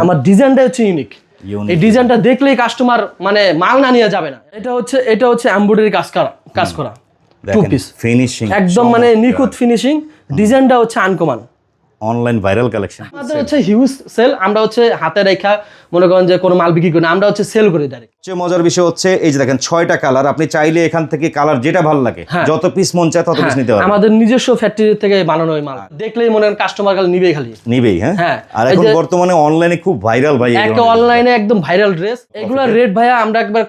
আমার ডিজাইনটা হচ্ছে ইউনিক এই ডিজাইনটা দেখলেই কাস্টমার মানে মাল না নিয়ে যাবে না। এটা হচ্ছে এটা হচ্ছে এমব্রয়ডারি কাজ করা কাজ করা। টু পিস ফিনিশিং একদম মানে নিখুঁত ফিনিশিং ডিজাইনটা হচ্ছে আনকমান অনলাইন ভাইরাল কালেকশন আমাদের হচ্ছে হিউজ সেল আমরা হচ্ছে হাতে রেখা মনে করেন যে কোনো মাল বিক্রি করি না আমরা হচ্ছে সেল করি ডাইরেক্ট সবচেয়ে মজার বিষয় হচ্ছে এই যে দেখেন ছয়টা কালার আপনি চাইলে এখান থেকে কালার যেটা ভালো লাগে হ্যাঁ। যত পিস মন চায় তত পিস নিতে পারবেন। আমাদের নিজস্ব ফ্যাক্টরি থেকে বানানো ওই মাল। দেখলেই মনে করেন কাস্টমার খালি নিবেই খালি। নিবেই হ্যাঁ? হ্যাঁ। আর এখন বর্তমানে অনলাইনে খুব ভাইরাল ভাই একটা অনলাইনে একদম ভাইরাল ড্রেস এগুলোর রেট ভাইয়া আমরা একবার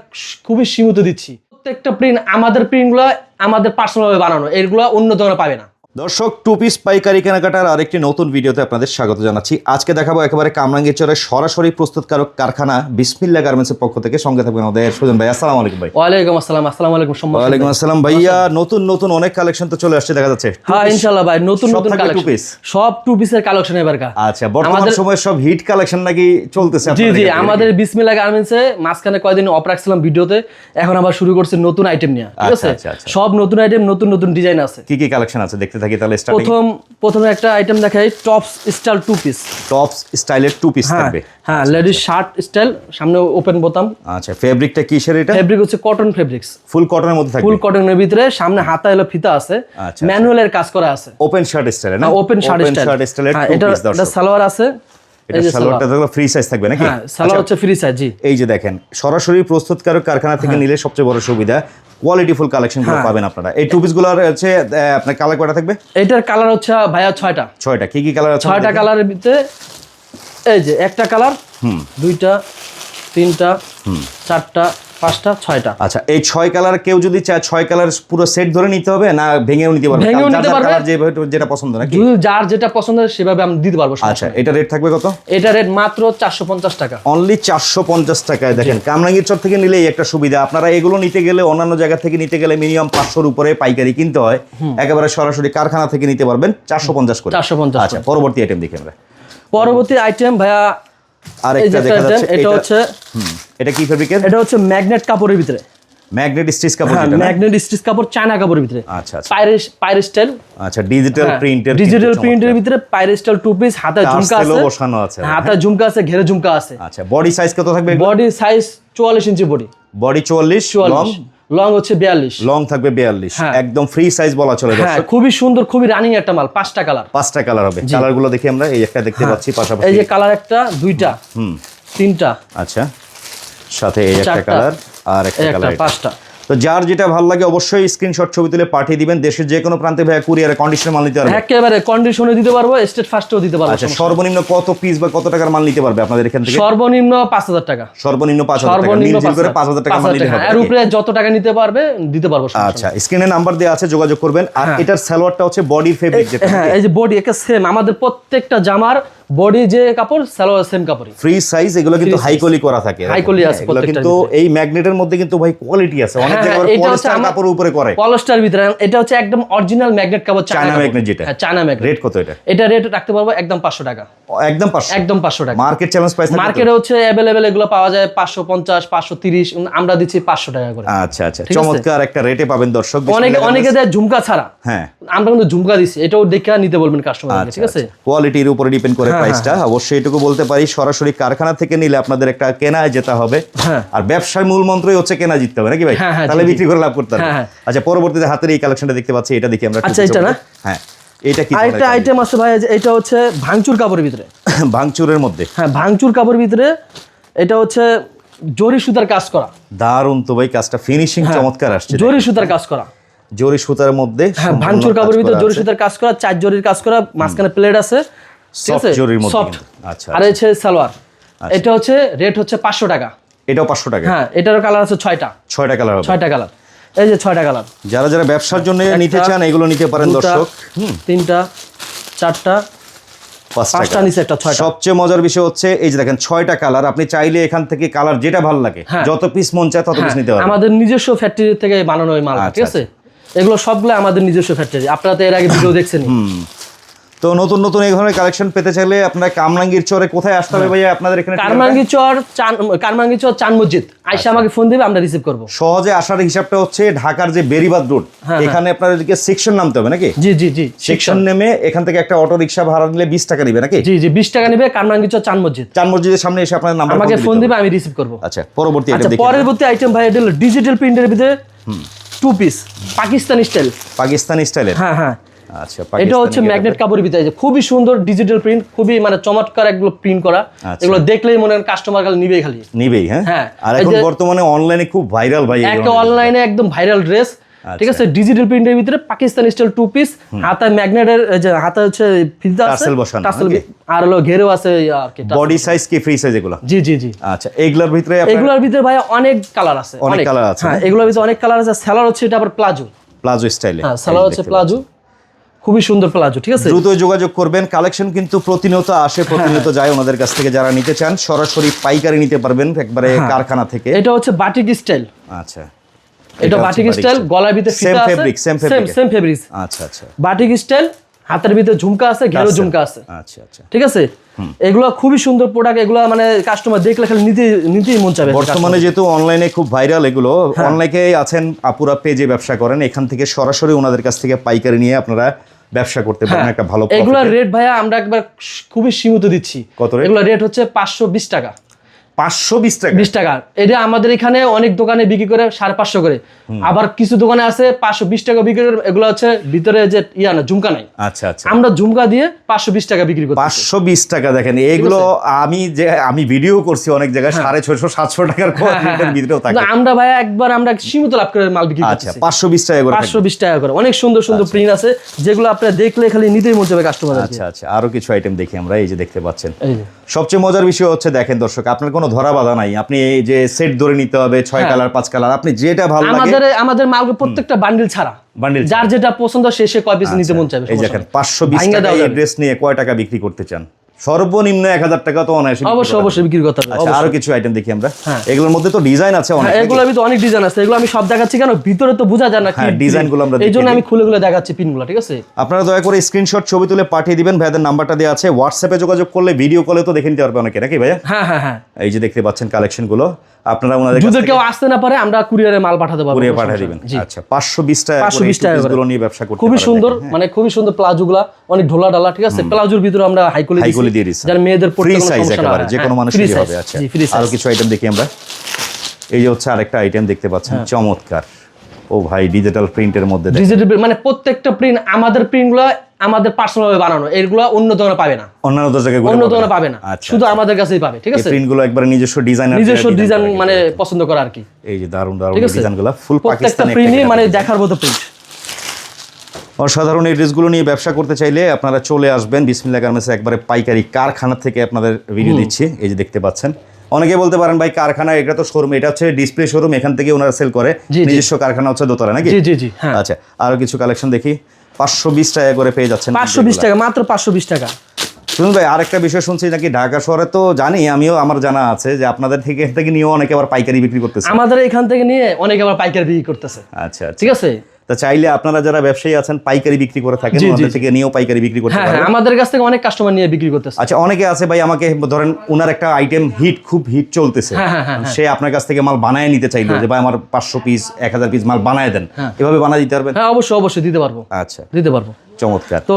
খুবই সীমিত দিচ্ছি। প্রত্যেকটা প্রিন্ট আমাদের প্রিন্টগুলো আমাদের পার্সোনাল বানানো এগুলো অন্য দোকানে পাবে না। দর্শক টু পিস পাইকারি কেনাকাটার আরেকটি নতুন ভিডিওতে আপনাদের স্বাগত জানাচ্ছি। আজকে দেখাবো একেবারে কামরাঙ্গীরচরের সরাসরি প্রস্তুতকারক কারখানা বিসমিল্লা গার্মেন্টসের পক্ষ থেকে সঙ্গে থাকবেন আমাদের সুজন ভাই। আসসালামু আলাইকুম ভাই। ওয়ালাইকুম আসসালাম আসসালামু আলাইকুম সম্মান ওয়ালাইকুম আসসালাম ভাইয়া নতুন নতুন অনেক কালেকশন তো চলে আসছে দেখা যাচ্ছে। হ্যাঁ ইনশাল্লাহ ভাই নতুন নতুন কালেকশন। সব টু পিসের কালেকশন এবার আচ্ছা বর্তমান সময়ে সব হিট কালেকশন নাকি চলতেছে জি জি? আমাদের বিসমিল্লা গার্মেন্টসে মাঝখানে কয়েকদিন অফ রাখছিলাম ভিডিওতে এখন আবার শুরু করছে নতুন আইটেম নিয়ে ঠিক আচ্ছা, আছে? আচ্ছা, আচ্ছা। সব নতুন আইটেম নতুন নতুন ডিজাইন আছে। কি কি কালেকশন আছে দেখতে থাকি তাহলে প্রথম প্রথমে একটা আইটেম দেখাই tops style two piece tops স্টাইলের টু পিস থাকবে। হ্যাঁ লেডিস শার্ট স্টাইল সামনে ওপেন বোতাম। আচ্ছা ফেব্রিকটা কিসের এটা? ফেব্রিক হচ্ছে কটন ফেব্রিক্স ফুল কটনের মধ্যে থাকবে। ফুল কটনের ভিতরে সামনে হাতা এলো ফিতা আছে। ম্যানুয়াল ম্যানুয়ালের কাজ করা আছে। ওপেন শার্ট স্টাইল না? ওপেন শার্ট স্টাইল এটা সালোয়ার আছে। এটা সালোয়ারটা দেখো ফ্রি সাইজ থাকবে নাকি? হ্যাঁ সালোয়ার হচ্ছে ফ্রি সাইজ জি। এই যে দেখেন সরাসরি প্রস্তুতকারক কারখানা থেকে নিলে সবচেয়ে বড় সুবিধা কোয়ালিটিফুল কালেকশনগুলো হ্যাঁ। পাবেন আপনারা। এই টু পিসগুলো হচ্ছে আপনার কালার কয়টা থাকবে? এটার কালার হচ্ছে ভাইয়া ছয়টা। ছয়টা। কি কি কালার আছে ছয়টা কালারের ভিতরে এই যে একটা কালার হুম। দুইটা তিনটা চারটা পাঁচটা ছয়টা। আচ্ছা এই ছয় কালার কেউ যদি চায় ছয় কালার পুরো সেট ধরে নিতে হবে না ভেঙেও নিতে পারবে? ভেঙেও নিতে পারবে। যেটা পছন্দ নাকি? যার যেটা পছন্দ সেভাবে আমি দিতে পারব আচ্ছা এটা রেট থাকবে কত? এটা রেট মাত্র চারশো পঞ্চাশ টাকা। অনলি চারশো পঞ্চাশ টাকায় দেখেন কামরাঙ্গীর চর থেকে নিলেই একটা সুবিধা। আপনারা এগুলো নিতে গেলে অন্যান্য জায়গা থেকে নিতে গেলে মিনিমাম পাঁচশোর উপরে পাইকারি কিনতে হয়। একেবারে সরাসরি কারখানা থেকে নিতে পারবেন চারশো পঞ্চাশ করে। 450 আচ্ছা পরবর্তী আইটেম দেখি আমরা। পরবর্তী আইটেম ভাইয়া আর এই যে একটা দেখা যাচ্ছে এটা এটা হচ্ছে এটা কি ফেব্রিকের এটা হচ্ছে ম্যাগনেট কাপড়ের ভিতরে। ম্যাগনেট স্টিচ কাপড় হ্যাঁ যেটা ম্যাগনেট স্টিচ কাপড় চায়না কাপড়ের ভিতরে। আচ্ছা আচ্ছা। স্টাইল আচ্ছা ডিজিটাল প্রিন্টের ডিজিটাল প্রিন্টের ভিতরে পাইরেস স্টাইল টু পিস হাতে ঝুমকা আছে। বসানো আছে। হাতে ঝুমকা আছে ঘেরে ঝুমকা আছে। আচ্ছা বডি সাইজ কত থাকবে বডি সাইজ চুয়াল্লিশ ইঞ্চি বডি বডি চুয়াল্লিশ লং চুয়াল্লিশ লং হচ্ছে বিয়াল্লিশ। লং থাকবে বিয়াল্লিশ। হ্যাঁ। একদম ফ্রি সাইজ বলা চলে হ্যাঁ দর্শক। খুবই সুন্দর খুবই রানিং একটা মাল পাঁচটা কালার পাঁচটা কালার হবে। কালারগুলো দেখি আমরা এই একটা দেখতে পাচ্ছি এই যে কালার একটা দুইটা হুম। তিনটা। আচ্ছা। সাথে এই একটা কালার আর একটা একটা কালার পাঁচটা। তো যার যেটা ভালো লাগে অবশ্যই স্ক্রিনশট ছবি তুলে পাঠিয়ে দিবেন। দেশের যে কোনো প্রান্তে ভাইয়া কুরিয়ারে কন্ডিশনে মাল নিতে পারবে। একেবারে কন্ডিশনে দিতে পারব স্টেট ফার্স্টেও দিতে পারব আচ্ছা সর্বনিম্ন কত পিস বা কত টাকার মাল নিতে পারবে আপনাদের এখান থেকে? সর্বনিম্ন পাঁচ হাজার টাকা। সর্বনিম্ন পাঁচ হাজার টাকা সর্বনিম্ন মিল করে পাঁচ হাজার টাকা মাল নিতে হবে। এর উপরে যত টাকা নিতে পারবে দিতে পারব আচ্ছা স্ক্রিনে নাম্বার দেওয়া আছে যোগাযোগ করবেন। আর এটার সালোয়ারটা হচ্ছে বডির ফেব্রিক যেটা হ্যাঁ এই যে বডি একটা সেম আমাদের প্রত্যেকটা জামার বডি যে কাপড় সালোয়ার সেম কাপড়ই। ফ্রি সাইজ এগুলো কিন্তু হাই কোয়ালি করা থাকে। High quality আছে এগুলো কিন্তু এই ম্যাগনেটের মধ্যে কিন্তু ভাই কোয়ালিটি আছে। অনেক হ্যাঁ, জায়গায় পলিস্টার কাপড় উপরে করে। পলস্টার ভিতরে। এটা হচ্ছে একদম অরিজিনাল ম্যাগনেট কাপড় চায়না ম্যাগনেট যেটা। হ্যাঁ চায়না ম্যাগনেট রেট কত এটা? এটা রেট রাখতে পারব একদম পাঁচশো টাকা। একদম পাঁচশো। একদম পাঁচশো টাকা। মার্কেট চ্যালেঞ্জ প্রাইস মার্কেটে হচ্ছে অ্যাভেলেবেল এগুলো পাওয়া যায় পাঁচশো পঞ্চাশ পাঁচশো তিরিশ। আমরা দিচ্ছি পাঁচশো টাকা করে। আচ্ছা আচ্ছা? চমৎকার একটা রেটে পাবেন দর্শক। অনেকে অনেকে দেয় ঝুমকা ছাড়া। হ্যাঁ। আমরা কিন্তু ঝুমকা দিচ্ছি। এটাও দেখে নিতে বলবেন কাস্টমার আচ্ছা ঠিক আছে? কোয়ালিটির উপরে ডিপেন্ড করে প্রাইসটা অবশ্যই এটুকু বলতে পারি সরাসরি কারখানা থেকে নিলে আপনাদের একটা কেনা যেতে হবে। হ্যাঁ। আর ব্যবসার মূল মন্ত্রই হচ্ছে কেনা জিততে হবে নাকি ভাই? হ্যাঁ, হ্যাঁ, তাহলে। বিক্রি করে লাভ করতে হবে। হ্যাঁ, হ্যাঁ। আচ্ছা পরবর্তীতে হাতের এই কালেকশনটা দেখতে পাচ্ছি এটা দেখি আমরা আচ্ছা, এটা না? হ্যাঁ এটা কি আরেকটা আইটেম আছে ভাই এটা হচ্ছে ভাঙচুর কাপড়ের ভিতরে। ভাঙচুরের মধ্যে। হ্যাঁ ভাঙচুর কাপড়ের ভিতরে এটা হচ্ছে জরি সুতার কাজ করা। দারুণ তো ভাই কাজটা ফিনিশিং হ্যাঁ। চমৎকার আসছে। জরি সুতার কাজ করা। জরি সুতার মধ্যে হ্যাঁ ভাঙচুর কাপড়ের ভিতরে জরি সুতার কাজ করা চার জরির কাজ করা মাঝখানে প্লেট আছে। ঠিক জরির মধ্যে সফট আচ্ছা, আর হচ্ছে সালোয়ার এটা হচ্ছে রেট হচ্ছে পাঁচশো টাকা। এটাও পাঁচশো টাকা? হ্যাঁ এটার কালার আছে ছয়টা। ছয়টা কালার হবে। ছয়টা কালার এই যে ছয়টা কালার যারা যারা ব্যবসার জন্য নিতে চান এগুলো নিতে পারেন দর্শক। তিনটা চারটা পাঁচটা নিচে একটা ছয়টা। সবচেয়ে মজার বিষয় হচ্ছে এই যে দেখেন ছয়টা কালার আপনি চাইলে এখান থেকে কালার যেটা ভালো লাগে হ্যাঁ। যত পিস মন চায় তত পিস নিতে পারবেন। আমাদের নিজস্ব ফ্যাক্টরি থেকে বানানো ওই মাল আচ্ছা, ঠিক আছে? এগুলো সবগুলো আমাদের নিজস্ব ফ্যাক্টরি আপনারা তো এর আগে ভিডিও দেখছেন তো নতুন নতুন এই ধরনের কালেকশন পেতে চাইলে আপনারা কামরাঙ্গীর চরে কোথায় আসতে হবে ভাইয়া? আপনাদের এখানে কারমাঙ্গি চর চান চর চান মসজিদ। আইসা আমাকে ফোন দিবে আমরা রিসিভ করব। সহজে আসার হিসাবটা হচ্ছে ঢাকার যে বেরিবাদ রোড হ্যাঁ, এখানে আপনাদেরকে সেকশন নামতে হবে নাকি? জি জি জি সেকশন নেমে এখান থেকে একটা অটো রিক্সা ভাড়া নিলে বিশ টাকা নেবে নাকি? জি জি বিশ টাকা নিবে কারমাঙ্গি চর চান মসজিদ। চান মসজিদের সামনে এসে আপনার নাম্বার আমাকে ফোন দিবে আমি রিসিভ করব। আচ্ছা পরবর্তী আচ্ছা আইটেম দেখি পরবর্তী আইটেম ভাই এটা হলো ডিজিটাল প্রিন্টের ভিতরে two piece Pakistani style Pakistani স্টাইলের হ্যাঁ হ্যাঁ। আচ্ছা এটা হচ্ছে ম্যাগনেট কাপড়ের ভিতরে খুবই সুন্দর ডিজিটাল প্রিন্ট খুবই মানে চমৎকার এগুলো প্রিন্ট করা। আচ্ছা। এগুলো দেখলেই মনে হয় কাস্টমার খালি নিবেই খালি। নিবেই হ্যাঁ? হ্যাঁ। আর এখন বর্তমানে অনলাইনে খুব ভাইরাল ভাই একটা অনলাইনে একদম ভাইরাল ড্রেস ঠিক আছে ডিজিটাল প্রিন্টের ভিতরে পাকিস্তানি স্টাইল টু পিস হাতে ম্যাগনেটের যে হাতে হচ্ছে ফিতা আছে নাকি? আর হলো ঘেরেও আছে আর কি বডি সাইজ কি ফ্রি সাইজ এগুলো? জি জি জি। আচ্ছা এইগুলোর ভিতরে এগুলোর ভিতরে ভাই অনেক কালার আছে অনেক colour আছে, হ্যাঁ এগুলোর ভিতরে অনেক কালার আছে। সেলার হচ্ছে এটা আবার প্লাজো প্লাজো স্টাইলে হ্যাঁ সেলার হচ্ছে প্লাজো খুবই সুন্দর প্লাজো ঠিক আছে? দ্রুত যোগাযোগ করবেন। কালেকশন কিন্তু প্রতিনিয়ত আসে প্রতিনিয়ত যায়। ওনাদের কাছ থেকে যারা নিতে চান সরাসরি পাইকারি নিতে পারবেন একবারে হ্যাঁ। কারখানা থেকে। এটা হচ্ছে বাটিক স্টাইল। আচ্ছা। এটা বাটিক স্টাইল গলার ভিতরে Same ফিতা আছে। fabric, same সেম এর। সেম ফেব্রিক্স আচ্ছা আচ্ছা। বাটিক স্টাইল হাতের ভিতরে ঝুমকা আছে ঘেরো ঝুমকা আছে। আচ্ছা আচ্ছা। ঠিক আছে? এগুলো খুবই সুন্দর প্রোডাক্ট এগুলো মানে কাস্টমার দেখলে খালি নিতে নিতেই মন চাবে। বর্তমানে যেহেতু অনলাইনে খুব ভাইরাল এগুলো হ্যাঁ। অনলাইনে আছেন আপুরা পেজে ব্যবসা করেন এখান থেকে সরাসরি ওনাদের কাছ থেকে পাইকারি নিয়ে আপনারা ব্যবসা করতে পারেন একটা ভালো এগুলোর রেট ভাইয়া আমরা একবার খুবই সীমিত দিচ্ছি। কত রেট এগুলো রেট হচ্ছে পাঁচশো বিশ টাকা। পাঁচশো বিশ টাকা। বিশ টাকা। এটা আমাদের এখানে অনেক দোকানে বিক্রি করে সাড়ে পাঁচশো করে। আবার কিছু দোকানে আছে পাঁচশো বিশ টাকা বিক্রি করে এগুলো হচ্ছে ভিতরে যে ইয়া না ঝুমকা নাই। আচ্ছা আচ্ছা। আমরা ঝুমকা দিয়ে পাঁচশো বিশ টাকা বিক্রি করি পাঁচশো বিশ টাকা দেখেন এগুলো আমি যে আমি ভিডিও করছি অনেক জায়গায় হ্যাঁ। সাড়ে ছয়শো সাতশো টাকার ভিতরেও থাকে। আমরা ভাইয়া একবার আমরা সীমিত লাভ করে মাল বিক্রি আচ্ছা পাঁচশো বিশ টাকা করে পাঁচশো বিশ টাকা করে। অনেক সুন্দর সুন্দর প্রিন্ট আছে যেগুলো আপনারা দেখলে খালি নিতেই মন যাবে কাস্টমার আচ্ছা আচ্ছা। আরও কিছু আইটেম দেখি আমরা এই যে দেখতে পাচ্ছেন। এই। সবচেয়ে মজার বিষয় হচ্ছে দেখেন দর্শক আপনার কোনো ধরা বাধা নাই। আপনি এই যে সেট ধরে নিতে হবে ছয় হ্যাঁ। কালার পাঁচ কালার আপনি যেটা ভালো লাগে আমাদের আমাদের মাল প্রত্যেকটা বান্ডিল ছাড়া। বান্ডিল যার যেটা পছন্দ সে সে কয় পিস নিতে মন চাইবে এই দেখেন নেই। পাঁচশো বিশ ভাইঙ্গা টাকা এই ড্রেস নিয়ে কয় টাকা বিক্রি করতে চান? সর্বনিম্ন এক হাজার টাকা তো অনায়াসে অবশ্যই অবশ্যই বিক্রি করতে হবে আচ্ছা আরও কিছু আইটেম দেখি আমরা। হ্যাঁ। এগুলোর মধ্যে তো ডিজাইন আছে অনেক এগুলো আমি তো অনেক ডিজাইন আছে এগুলো আমি সব দেখাচ্ছি কেন? ভিতরে তো বোঝা যায় না ডিজাইন হ্যাঁ, ডিজাইনগুলো আমরা এই জন্য আমি খুলে খুলে দেখাচ্ছি পিনগুলো ঠিক আছে? আপনারা দয়া করে স্ক্রিনশট ছবি তুলে পাঠিয়ে দিবেন ভাইয়াদের নাম্বারটা দেওয়া আছে। হোয়াটসঅ্যাপে যোগাযোগ করলে ভিডিও কলে তো দেখে নিতে পারবে অনেকে নাকি ভাইয়া? হ্যাঁ হ্যাঁ হ্যাঁ। এই যে দেখতে পাচ্ছেন কালেকশনগুলো আপনারা ওনাদের যদি কেউ আসতে না পারে আমরা কুরিয়ারে মাল পাঠাতে পারব কুরিয়ার পাঠিয়ে দিবেন। আচ্ছা পাঁচশো বিশ টাকা 520 টাকা করে। গুলো নিয়ে ব্যবসা করতে খুবই সুন্দর হ্যাঁ। মানে খুবই সুন্দর প্লাজো গুলা অনেক ঢোলা ডালা ঠিক আছে? প্লাজোর ভিতরে আমরা হাইকোলি হাইকোলি দিয়ে দিছি। যার মেয়েদের পড়তে কোনো সমস্যা না। যে কোনো হ্যাঁ, হবে আচ্ছা। আরও কিছু আইটেম দেখি আমরা। এই যে হচ্ছে আরেকটা আইটেম দেখতে পাচ্ছেন হ্যাঁ। চমৎকার। ও ভাই ডিজিটাল প্রিন্টের মধ্যে। ডিজিটাল মানে প্রত্যেকটা প্রিন্ট আমাদের প্রিন্টগুলো আমাদের পার্সোনাল ভাবে বানানো এগুলো অন্য দোকানে পাবে না। অন্যান্য জায়গায় অন্য দোকানে পাবে না। আচ্ছা শুধু আমাদের কাছেই পাবে ঠিক আছে? প্রিন্টগুলো একবারে নিজস্ব ডিজাইনার নিজস্ব ডিজাইন মানে পছন্দ করা আর কি। এই যে দারুণ দারুণ ঠিক আছে? ডিজাইনগুলো ফুল প্রত্যেকটা পাকিস্তানি প্রিন্টই মানে দেখার মতো প্রিন্ট অসাধারণ এই ড্রেসগুলো নিয়ে ব্যবসা করতে চাইলে আপনারা চলে আসবেন বিসমিল্লা গার্মেন্টস একবারে পাইকারি কারখানা থেকে আপনাদের ভিডিও দিচ্ছি। এই যে দেখতে পাচ্ছেন অনেকে বলতে পারেন ভাই কারখানা এটা তো শোরুম এটা হচ্ছে ডিসপ্লে শোরুম এখান থেকে ওনারা সেল করে। নিজস্ব কারখানা হচ্ছে দোতলা নাকি? জি জি জি হ্যাঁ। আচ্ছা আরও কিছু কালেকশন দেখি। পাঁচশো বিশ টাকা করে পেয়ে যাচ্ছেন পাঁচশো বিশ টাকা মাত্র পাঁচশো বিশ টাকা। শুনুন ভাই আরেকটা বিষয় শুনছি নাকি ঢাকা শহরে তো জানি আমিও আমার জানা আছে যে আপনাদের থেকে এখান থেকে নিয়েও অনেকে আবার পাইকারি বিক্রি করতেছে। আমাদের এখান থেকে নিয়ে অনেকে আবার পাইকারি বিক্রি করতেছে। আচ্ছা আচ্ছা। ঠিক আছে? তা চাইলে আপনারা যারা ব্যবসায়ী আছেন পাইকারি বিক্রি করে থাকেন ওনাদের থেকে নিয়েও পাইকারি বিক্রি করতে হ্যাঁ পারবেন। হ্যাঁ আমাদের কাছ থেকে অনেক কাস্টমার নিয়ে বিক্রি করতেছে। আচ্ছা অনেকে আছে ভাই আমাকে ধরেন ওনার একটা আইটেম হিট খুব হিট চলতেছে। হ্যাঁ, সে আপনার কাছ থেকে মাল বানায় নিতে চাইলো যে ভাই আমার পাঁচশো পিস এক হাজার পিস মাল বানায় দেন। এভাবে বানায় দিতে পারবেন? হ্যাঁ অবশ্যই অবশ্যই দিতে পারব। আচ্ছা। দিতে পারব। চমৎকার। তো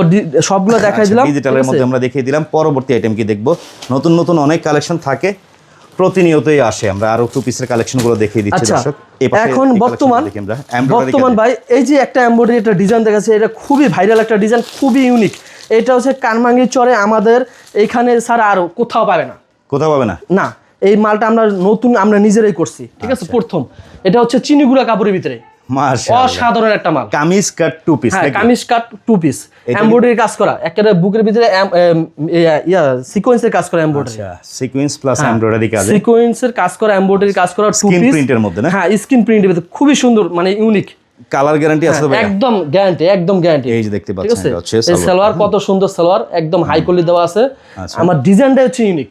সবগুলো দেখাই দিলাম। ডিজিটালের মধ্যে আমরা দেখিয়ে দিলাম পরবর্তী আইটেম কি দেখব? নতুন নতুন অনেক কালেকশন থাকে। প্রতিনিয়তই আসে। আমরা আরও টু পিসের কালেকশনগুলো দেখিয়ে দিচ্ছি আচ্ছা দর্শক। এখন বর্তমান বর্তমান ভাই এই যে একটা এমব্রয়ডারি একটা ডিজাইন দেখা যাচ্ছে এটা খুবই ভাইরাল একটা ডিজাইন খুবই ইউনিক এটা হচ্ছে কানমাঙ্গি চরে আমাদের এখানে স্যার আর কোথাও পাবে না। কোথাও পাবে না? না এই মালটা আমরা নতুন আমরা নিজেরাই করছি ঠিক আছে? আচ্ছা। প্রথম। এটা হচ্ছে চিনিগুড়া কাপড়ের ভিতরে। অসাধারণ একটা মাল। কামিজ কাট টু পিস হ্যাঁ kameez cut two piece embroidery কাজ করা। একেবারে বুকের ভিতরে ইয়া- সিকোয়েন্সের কাজ করা এমব্রয়ডারি সিকোয়েন্স প্লাস এমব্রয়ডারি কাজে। সিকোয়েন্সের কাজ করা এমব্রয়ডারি কাজ করা টু স্কিন পিস প্রিন্টের মধ্যে না? হ্যাঁ স্ক্রিন প্রিন্টের ভিতরে। খুবই সুন্দর মানে ইউনিক কালার গ্যারান্টি আছে ভাই একদম গ্যারান্টি একদম গ্যারান্টি এই যে দেখতে পাচ্ছেন এই সালোয়ার। কত সুন্দর সালোয়ার একদম হাই কোয়ালিটি দেওয়া আছে। আচ্ছা। আমার ডিজাইনটা হচ্ছে ইউনিক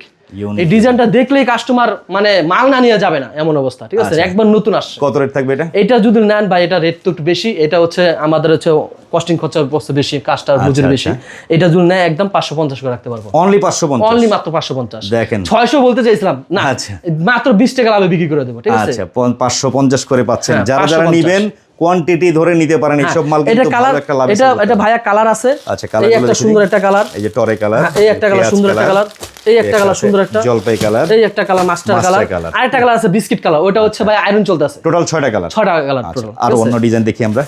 এই ডিজাইনটা দেখলেই কাস্টমার মানে মাল না নিয়ে যাবে না এমন অবস্থা ঠিক আছে? আচ্ছা। একবার নতুন আসছে। কত রেট থাকবে এটা? এটা যদি নেন বা এটা রেট তো একটু বেশি এটা হচ্ছে আমাদের হচ্ছে কস্টিং খরচা পড়ছে বেশি কাজটা বুঝের বেশি। এটা যদি নেয় একদম পাঁচশো পঞ্চাশ করে রাখতে পারব। অনলি পাঁচশো পঞ্চাশ? অনলি মাত্র পাঁচশো পঞ্চাশ। দেখেন। ছয়শো বলতে চাইছিলাম না আচ্ছা। মাত্র বিশ টাকা লাভে বিক্রি করে দেবো ঠিক আছে? আচ্ছা পাঁচশো পঞ্চাশ করে পাচ্ছেন। হ্যাঁ, যারা যারা 550 নিবেন কোয়ান্টিটি ধরে নিতে পারেন এইসব মাল হ্যাঁ, কিন্তু ভালো একটা লাভ এটা এটা ভাইয়া কালার আছে। আচ্ছা, এই একটা সুন্দর একটা কালার এই যে টরে কালার এই একটা কালার সুন্দর একটা কালার এই একটা কালার সুন্দর একটা জলপাই কালার এই একটা কালার মাস্টার কালার আর একটা কালার আছে বিস্কিট কালার ওটা হচ্ছে ভাই আয়রন চলতেছে। টোটাল 6টা কালার 6টা কালার আচ্ছা টোটাল আর অন্য ডিজাইন দেখি আমরা।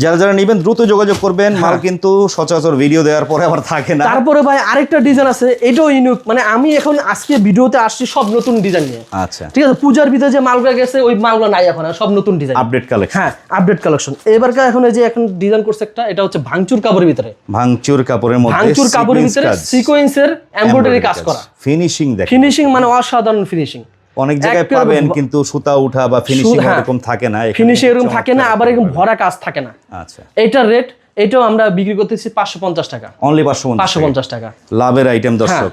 যারা যারা নিবেন দ্রুত যোগাযোগ করবেন। মাল কিন্তু সচরাচর ভিডিও দেওয়ার পরে আবার থাকে না। তারপরে ভাই আরেকটা ডিজাইন আছে এটাও ইউনিক মানে আমি এখন আজকে ভিডিওতে আসছি সব নতুন ডিজাইন নিয়ে। আচ্ছা। ঠিক আছে পূজার ভিতরে যে মালগুলো গেছে ওই মালগুলো নাই এখন সব নতুন ডিজাইন আপডেট কালেকশন হ্যাঁ আপডেট কালেকশন এবারকার এখন এই যে এখন ডিজাইন করছে একটা এটা হচ্ছে ভাঙচুর কাপড়ের ভিতরে। ভাঙচুর কাপড়ের মধ্যে ভাঙচুর কাপড়ের ভিতরে সিকোয়েন্সের এমব্রয়ডারি কাজ করা। ফিনিশিং দেখেন। ফিনিশিং মানে অসাধারণ ফিনিশিং অনেক জায়গায় পাবেন কিন্তু সুতা উঠা বা ফিনিশিং হ্যাঁ। এরকম থাকে না ফিনিশিং এরকম থাকে না আবার এরকম ভরা কাজ থাকে না। আচ্ছা। এইটার রেট এটাও আমরা বিক্রি করতেছি পাঁচশো পঞ্চাশ টাকা। অনলি পাঁচশো পাঁচশো পঞ্চাশ টাকা। লাভের আইটেম দর্শক।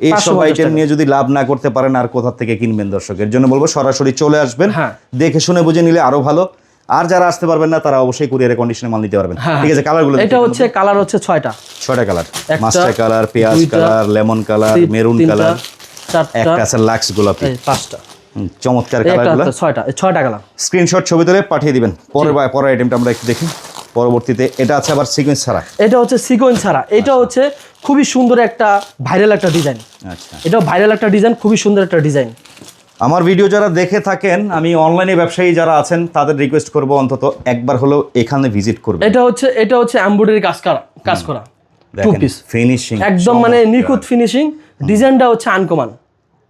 এই সব আইটেম নিয়ে যদি লাভ না করতে পারেন আর কোথা থেকে কিনবেন দর্শক? এর জন্য বলব সরাসরি চলে আসবেন। হ্যাঁ। দেখে শুনে বুঝে নিলে আরও ভালো। আর যারা আসতে পারবেন না তারা অবশ্যই কুরিয়ারে কন্ডিশনে মাল নিতে পারবেন। হ্যাঁ, ঠিক আছে কালারগুলো এটা হচ্ছে কালার হচ্ছে ছয়টা। ছয়টা কালার মাস্টার কালার পেঁয়াজ colour lemon colour maroon colour একটা আছে লাক্স গোলাপি। পাঁচটা। চমৎকার কালারগুলো। ছয়টা ছয়টা কালার। স্ক্রিনশট ছবি তুলে পাঠিয়ে দিবেন। পরের পরের আইটেমটা আমরা একটু দেখি। পরবর্তীতে এটা আছে আবার সিকোয়েন্স ছাড়া। এটা হচ্ছে সিকোয়েন্স ছাড়া। এটা হচ্ছে খুবই সুন্দর একটা ভাইরাল একটা ডিজাইন আচ্ছা। এটা ভাইরাল একটা ডিজাইন খুবই সুন্দর একটা ডিজাইন আমার ভিডিও যারা দেখে থাকেন আমি অনলাইনে ব্যবসায়ী যারা আছেন তাদের রিকোয়েস্ট করব অন্তত একবার হলেও এখানে ভিজিট করবে এটা হচ্ছে এটা হচ্ছে এমব্রয়ডারি কাজ করা কাজ করা। টু পিস ফিনিশিং একদম মানে নিখুঁত ফিনিশিং ডিজাইনটা হচ্ছে আনকমান।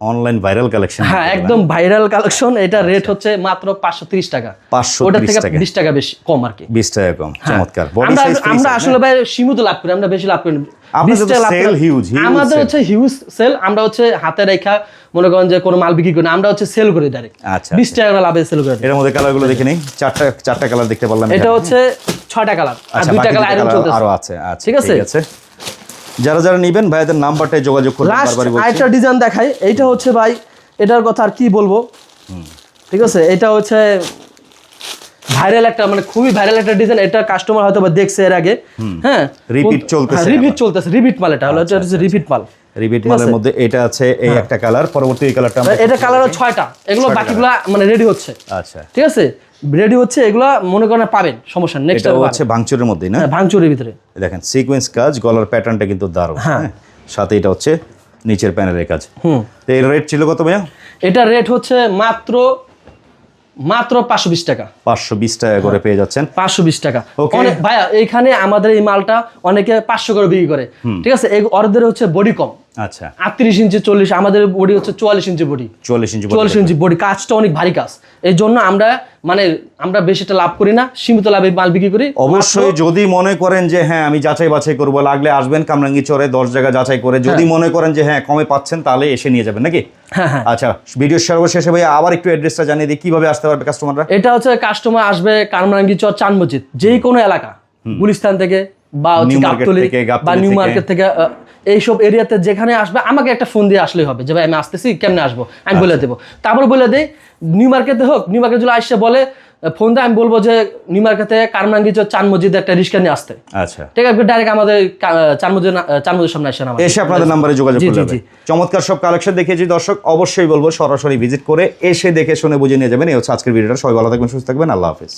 অনলাইন ভাইরাল কালেকশন হ্যাঁ একদম ভাইরাল কালেকশন এটা রেট হচ্ছে মাত্র পাঁচশো ত্রিশ টাকা। 530 ওটার থেকে টাকা। বিশ টাকা বেশি কম আর কি। বিশ টাকা কম চমৎকার। বডি আমরা সাইজ আমরা আসলে ভাই সীমিত লাভ করি আমরা বেশি লাভ করি 20 আমাদের হচ্ছে হিউজ সেল আমরা হচ্ছে হাতে রেখা মনে করেন যে কোনো মাল বিক্রি করি আমরা হচ্ছে সেল করি ডাইরেক্ট আচ্ছা বিশ টাকা লাভে সেল করে। এর মধ্যে কালারগুলো দেখে নেই। চারটা চারটা কালার দেখতে পারলাম এটা হচ্ছে ছয়টা কালার আর আচ্ছা দুইটা কালার চলতেছে। আরও আছে। আচ্ছা ঠিক আছে? যারা যারা নেবেন ভাইদের নাম্বারটাই যোগাযোগ করুন লাস্ট আরেকটা ডিজাইন দেখাই। এইটা হচ্ছে ভাই এটার কথা আর কি বলব? ঠিক আছে? এটা হচ্ছে ভাইরাল একটা মানে খুবই ভাইরাল একটা ডিজাইন এটা কাস্টমার হয়তো বা দেখছে এর আগে। হ্যাঁ? রিপিট চলতেছে রিপিট চলতেছে রিপিট মাল এটা। হলো এটা হচ্ছে রিপিট মাল। ঠিক মালের মধ্যে এটা আছে এই একটা কালার পরবর্তী এই কালারটা আমরা এটা কালার ছয়টা। এগুলো বাকিগুলা মানে রেডি হচ্ছে। আচ্ছা। ঠিক আছে? রেডি হচ্ছে এগুলা মনে করেন পাবেন সমস্যা নেক্সট এটা হচ্ছে ভাঙচুরের মধ্যেই না? ভাঙচুরের ভিতরে। দেখেন সিকোয়েন্স কাজ গলার প্যাটার্নটা কিন্তু দারুণ। হ্যাঁ। হ্যাঁ সাথে এটা হচ্ছে নিচের প্যানেলের কাজ। হুম। তো এর রেট ছিল কত ভাইয়া? এটা রেট হচ্ছে মাত্র মাত্র পাঁচশো বিশ টাকা। পাঁচশো বিশ টাকা করে পেয়ে যাচ্ছেন। পাঁচশো বিশ টাকা. অনেক ভাইয়া এখানে আমাদের এই মালটা অনেকে পাঁচশো করে বিক্রি করে। ঠিক আছে? এই অর্ধের হচ্ছে বডি কম। আচ্ছা। আটত্রিশ ইঞ্চি চল্লিশ আমাদের বডি হচ্ছে চুয়াল্লিশ ইঞ্চি বডি। চল্লিশ ইঞ্চি চুয়াল্লিশ ইঞ্চি বডি কাজটা অনেক ভারী কাজ। এই জন্য আমরা মানে আমরা বেশিটা লাভ করি না সীমিত লাভে মাল বিক্রি করি। অবশ্যই যদি মনে করেন যে হ্যাঁ আমি যাচাই বাছাই করব লাগলে আসবেন কামরাঙ্গি চরে দশ জায়গা যাচাই করে। যদি মনে করেন যে হ্যাঁ কমে পাচ্ছেন তাহলে এসে নিয়ে যাবেন নাকি? হ্যাঁ হ্যাঁ। আচ্ছা ভিডিওর সর্বশেষে ভাই আবার একটু অ্যাড্রেসটা জানিয়ে দিই কীভাবে আসতে পারবে কাস্টমাররা এটা হচ্ছে কাস্টমার আসবে কামরাঙ্গি চর চান মসজিদ যেই কোনো এলাকা গুলিস্তান থেকে বা নিউ মার্কেট থেকে, বা নিউ মার্কেট থেকে এইসব এরিয়াতে যেখানে আসবে আমাকে একটা ফোন দিয়ে আসলেই হবে যে ভাই আমি আসতেছি কেমনে আসব? আমি বলে আচ্ছা। দেবো। তারপর বলে দেই নিউ মার্কেটে হোক নিউ মার্কেট যদি আসছে বলে ফোন দিয়ে আমি বলব যে নিউ মার্কেটে কারমারাঙ্গি চর চান মসজিদে একটা রিক্সা নিয়ে আসতে। আচ্ছা। ঠিক আছে ডাইরেক্ট আমাদের চান মসজিদ চান মসজিদের সামনে আসেন এসে আপনাদের নাম্বারে যোগাযোগ হবে। জি। চমৎকার সব কালেকশন দেখিয়েছি। দর্শক অবশ্যই বলব সরাসরি ভিজিট করে এসে দেখে শুনে বুঝে নিয়ে যাবেন। এই হচ্ছে আজকের ভিডিওটা সবাই ভালো থাকবেন সুস্থ থাকবেন। আল্লাহ হাফিজ।